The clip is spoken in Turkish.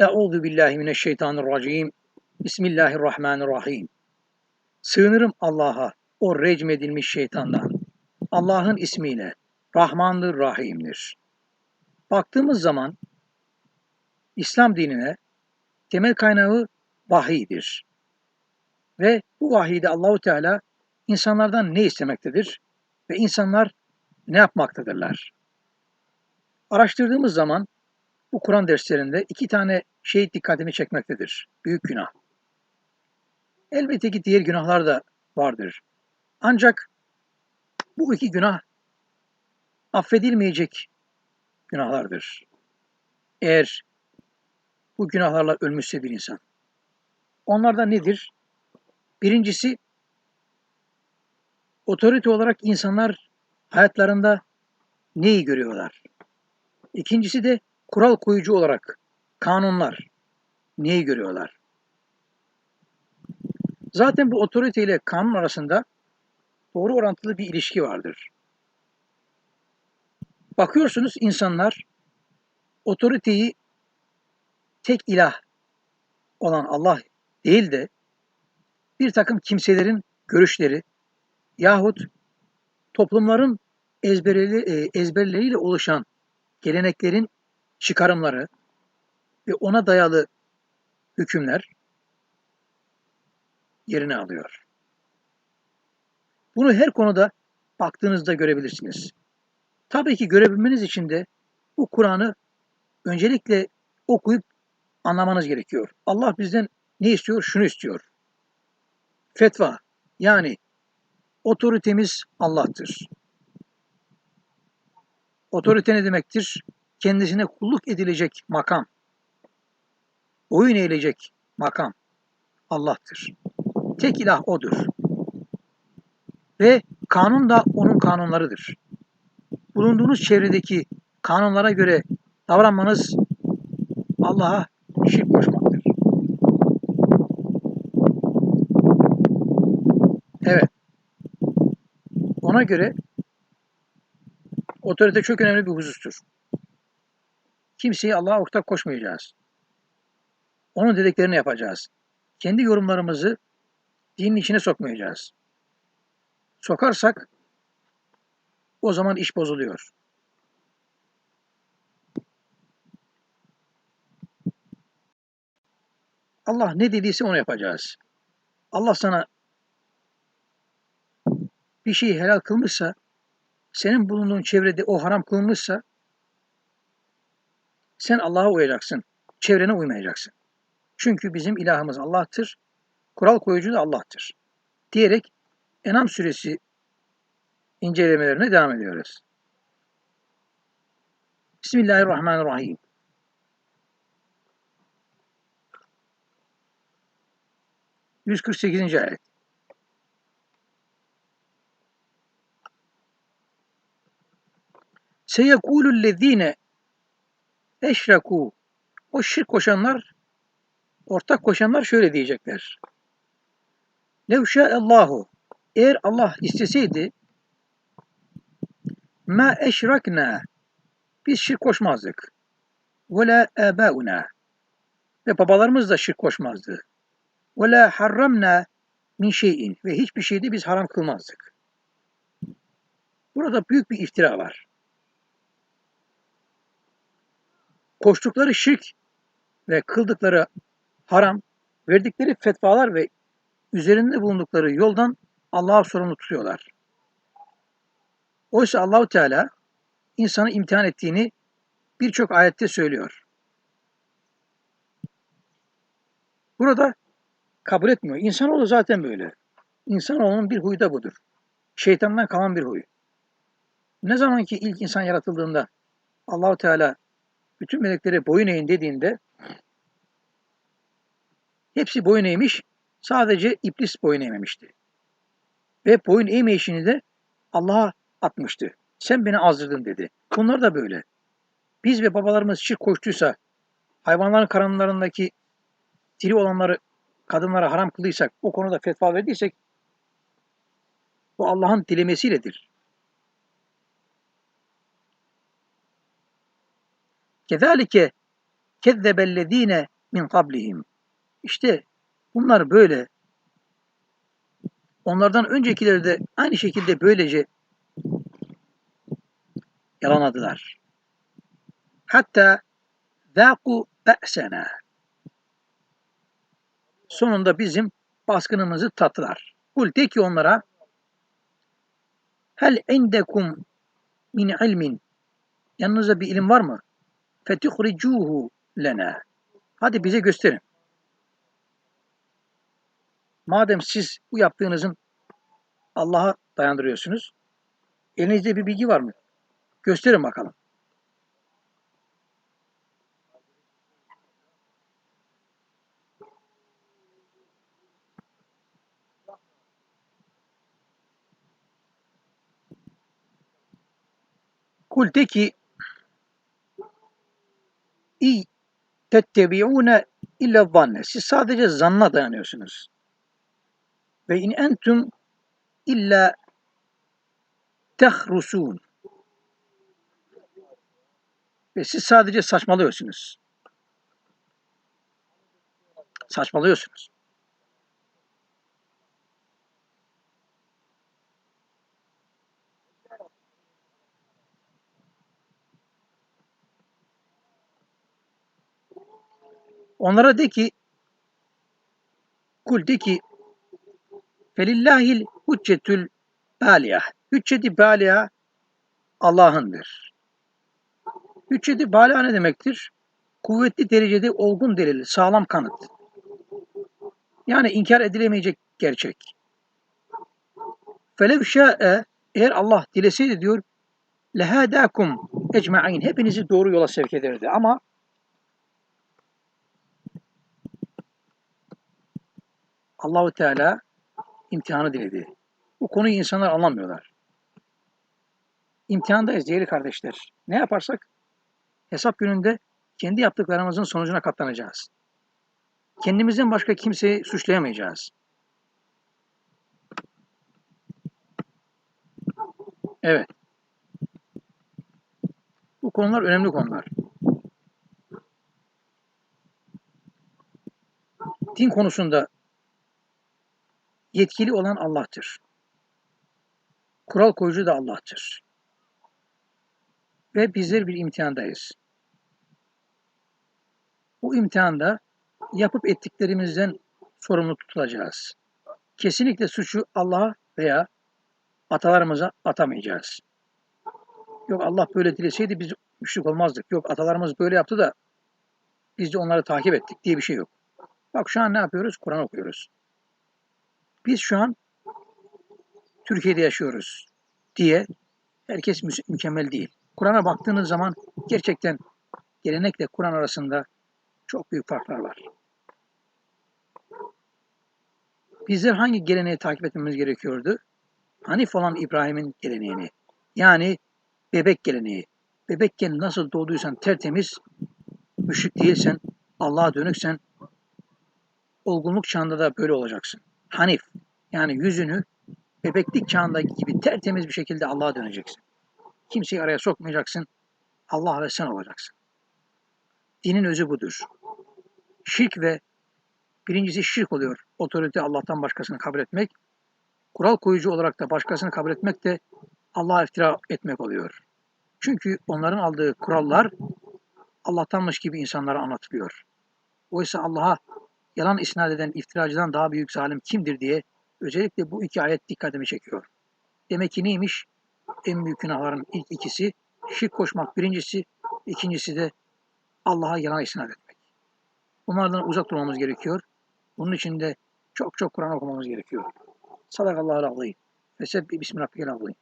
Euzu billahi mineşşeytanirracim. Bismillahirrahmanirrahim. Sığınırım Allah'a, o recmedilmiş şeytandan. Allah'ın ismiyle, Rahmandır, Rahim'dir. Baktığımız zaman İslam dinine temel kaynağı vahiydir. Ve bu vahiyde Allahu Teala insanlardan ne istemektedir ve insanlar ne yapmaktadırlar? Araştırdığımız zaman bu Kur'an derslerinde iki tane şey dikkatini çekmektedir. Büyük günah. Elbette ki diğer günahlar da vardır. Ancak bu iki günah affedilmeyecek günahlardır. Eğer bu günahlarla ölmüşse bir insan. Onlardan nedir? Birincisi otorite olarak insanlar hayatlarında neyi görüyorlar? İkincisi de kural koyucu olarak kanunlar neyi görüyorlar? Zaten bu otorite ile kanun arasında doğru orantılı bir ilişki vardır. Bakıyorsunuz insanlar otoriteyi tek ilah olan Allah değil de bir takım kimselerin görüşleri yahut toplumların ezberleri, ezberleriyle oluşan geleneklerin çıkarımları ve ona dayalı hükümler yerini alıyor. Bunu her konuda baktığınızda görebilirsiniz. Tabii ki görebilmeniz için de bu Kur'an'ı öncelikle okuyup anlamanız gerekiyor. Allah bizden ne istiyor? Şunu istiyor. Fetva yani otoritemiz Allah'tır. Otorite ne demektir? Kendisine kulluk edilecek makam. Oyun eğilecek makam Allah'tır. Tek ilah O'dur. Ve kanun da O'nun kanunlarıdır. Bulunduğunuz çevredeki kanunlara göre davranmanız Allah'a şirk koşmaktır. Evet. Ona göre otorite çok önemli bir husustur. Kimseyi Allah'a ortak koşmayacağız. Onun dediklerini yapacağız. Kendi yorumlarımızı dinin içine sokmayacağız. Sokarsak o zaman iş bozuluyor. Allah ne dediyse onu yapacağız. Allah sana bir şeyi helal kılmışsa, senin bulunduğun çevrede o haram kılmışsa, sen Allah'a uyacaksın. Çevrene uymayacaksın. Çünkü bizim ilahımız Allah'tır. Kural koyucu da Allah'tır. Diyerek Enam suresi incelemelerine devam ediyoruz. Bismillahirrahmanirrahim. Yüz kırk sekizinci ayet. Seyekûlüllezîne eşrekû o şirk koşanlar, ortak koşanlar şöyle diyecekler. Lev Allahu eğer Allah isteseydi ma eşrakna biz şirk koşmazdık. Ve la abauna ve babalarımız da şirk koşmazdı. Ve la harramna min şeyin ve hiçbir şeyde biz haram kılmazdık. Burada büyük bir iftira var. Koştukları şirk ve kıldıkları haram, verdikleri fetvalar ve üzerinde bulundukları yoldan Allah'a sorumlu tutuyorlar. Oysa Allahu Teala insanı imtihan ettiğini birçok ayette söylüyor. Burada kabul etmiyor. İnsanoğlu zaten böyle. İnsanoğlunun bir huyu da budur. Şeytandan kalan bir huy. Ne zaman ki ilk insan yaratıldığında Allahu Teala bütün meleklere boyun eğin dediğinde hepsi boyun eğmiş, sadece iblis boyun eğmemişti. Ve boyun eğmeyişini de Allah'a atmıştı. Sen beni azdırdın dedi. Bunlar da böyle. Biz ve babalarımız şirk koştuysa, hayvanların karınlarındaki diri olanları kadınlara haram kıldıysak, o konuda fetva verdiysek, bu Allah'ın dilemesiyledir. Kezalike kezzebellezine min kablihim. İşte bunlar böyle. Onlardan öncekileri de aynı şekilde böylece yalanladılar. Hatta zâku be'sena. Sonunda bizim baskınımızı tattılar. Kul de ki onlara Hel indekum min ilmin Yanınızda bir ilim var mı? Fetihricuhu lena. Hadi bize gösterin. Madem siz bu yaptığınızın Allah'a dayandırıyorsunuz, elinizde bir bilgi var mı? Gösterin bakalım. Kul de ki İ illa zanne. Siz sadece zanna dayanıyorsunuz. Ve in entum illa tehrusun. Ve siz sadece saçmalıyorsunuz. Saçmalıyorsunuz. Onlara de ki kul de ki felillahil hüccetül baliyah. Hücceti baliyah Allah'ındır. Hücceti baliyah ne demektir? Kuvvetli derecede olgun delil, sağlam kanıt. Yani inkar edilemeyecek gerçek. Felev şa'e eğer Allah dileseydi diyor lehadakum ecma'in hepinizi doğru yola sevk ederdi ama Allahu Teala imtihanı diledi. Bu konuyu insanlar anlamıyorlar. İmtihandayız değerli kardeşler. Ne yaparsak hesap gününde kendi yaptıklarımızın sonucuna katlanacağız. Kendimizden başka kimseyi suçlayamayacağız. Evet. Bu konular önemli konular. Din konusunda yetkili olan Allah'tır. Kural koyucu da Allah'tır. Ve bizler bir imtihandayız. Bu imtihanda yapıp ettiklerimizden sorumlu tutulacağız. Kesinlikle suçu Allah'a veya atalarımıza atamayacağız. Yok Allah böyle dileseydi biz müşrik olmazdık. Yok atalarımız böyle yaptı da biz de onları takip ettik diye bir şey yok. Bak şu an ne yapıyoruz? Kur'an okuyoruz. Biz şu an Türkiye'de yaşıyoruz diye herkes mü- mükemmel değil. Kur'an'a baktığınız zaman gerçekten gelenekle Kur'an arasında çok büyük farklar var. Bizler hangi geleneği takip etmemiz gerekiyordu? Hanif olan İbrahim'in geleneğini. Yani bebek geleneği. Bebekken nasıl doğduysan tertemiz, müşrik değilsen, Allah'a dönüksen, olgunluk çağında da böyle olacaksın. Hanif, yani yüzünü bebeklik çağındaki gibi tertemiz bir şekilde Allah'a döneceksin. Kimseyi araya sokmayacaksın. Allah ve sen olacaksın. Dinin özü budur. Şirk ve birincisi şirk oluyor. Otorite Allah'tan başkasını kabul etmek. Kural koyucu olarak da başkasını kabul etmek de Allah'a iftira etmek oluyor. Çünkü onların aldığı kurallar Allah'tanmış gibi insanlara anlatılıyor. Oysa Allah'a yalan isnat eden iftiracıdan daha büyük zalim kimdir diye özellikle bu iki ayet dikkatimi çekiyor. Demek ki neymiş? En büyük günahların ilk ikisi şirk koşmak birincisi, ikincisi de Allah'a yalan isnat etmek. Bunlardan uzak durmamız gerekiyor. Bunun için de çok çok Kur'an okumamız gerekiyor. Sadakallahu aleyhi. Ve sebbi bismillahirrahmanirrahim.